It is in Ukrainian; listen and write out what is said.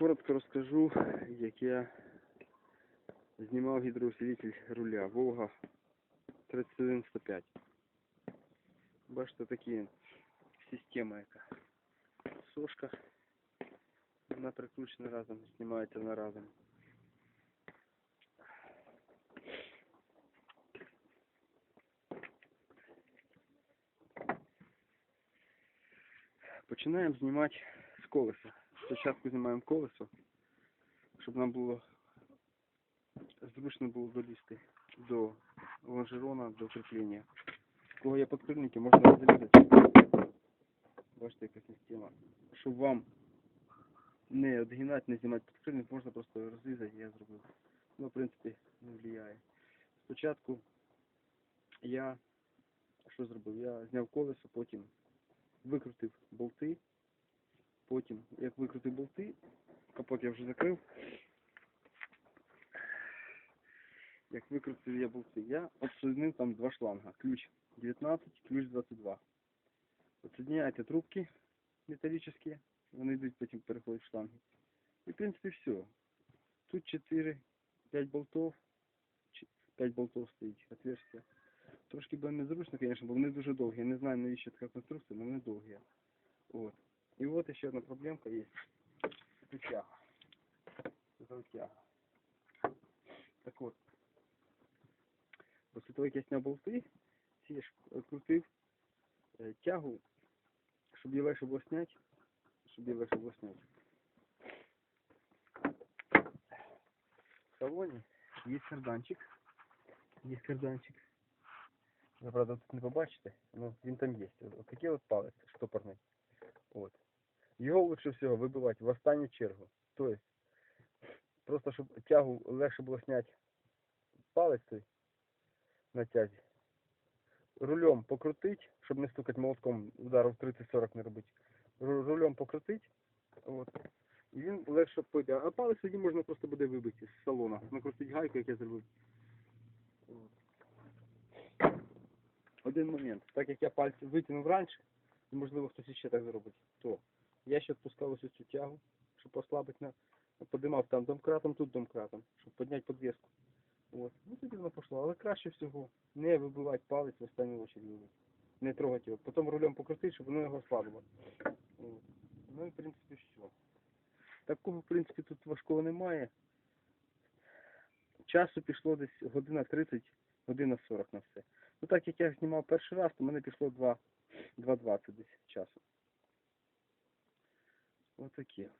Коротко розкажу, як я знімав гідроусилитель руля Волга 3105. Бачите, такі система яка. Сошка. Вона прикручена разом, знімається вона разом. Починаємо знімати з колеса. Спочатку знімаємо колесо, щоб нам було зручно було долізти до лонжерона, до кріплення. У кого є підкрильники, можна розрізати. Бачите, яка система. Щоб вам не відгинати, не знімати підкрильник, можна просто розрізати, я зробив. Ну, в принципі, не впливає. Спочатку я що зробив? Я зняв колесо, потім викрутив болти. Потім, як викрутив болти, капот я вже закрив. Як викрутив я болти, я отсоединив там два шланга. Ключ 19, ключ 22. Отсоединяєте трубки металлические, вони йдуть, потім переходять в шланги. І в принципі все. Тут 4, 5 болтов, 5 болтов стоїть, отверстия. Трошки буде незручно, звісно, бо вони дуже довгі. Я не знаю, навіщо така конструкція, але вони довгі. От. І от ще одна проблемка є. Тяга. Тяга. Так от. Після того, як я зняв болти, я ж крутив е, тягу, щоб її легше було зняти. Щоб її легше було зняти. В салоні є карданчик. Є карданчик. Ви, правда, тут не побачите, ну він там є. Ось такий от палець штопорний. От. Його лучше всього вибивати в останню чергу. Тобто, просто щоб тягу легше було зняти палець той на тязі. Рулем покрутить, щоб не стукати молотком, ударів 30-40 не робити. Рулем покрутить. От. І він легше пойде. А палець тоді можна просто буде вибити з салона. Накрутить гайку, як я зробив. Один момент. Так як я пальці витягнув раніше, можливо хтось іще так зробить, то я ще відпускав ось цю тягу, щоб послабити на подимав там домкратом, тут домкратом, щоб підняти подвеску. От. Ну тоді воно пішло. Але краще всього не вибивати палець в останню очередь. Не трогати його. Потім рулем покрутити, щоб воно його ослабило. Ну і в принципі все. Такого, в принципі, тут важкого немає. Часу пішло десь година 30, година 40 на все. Ну так як я знімав перший раз, то мене пішло 2, 2.20 десь часу. Отакі от.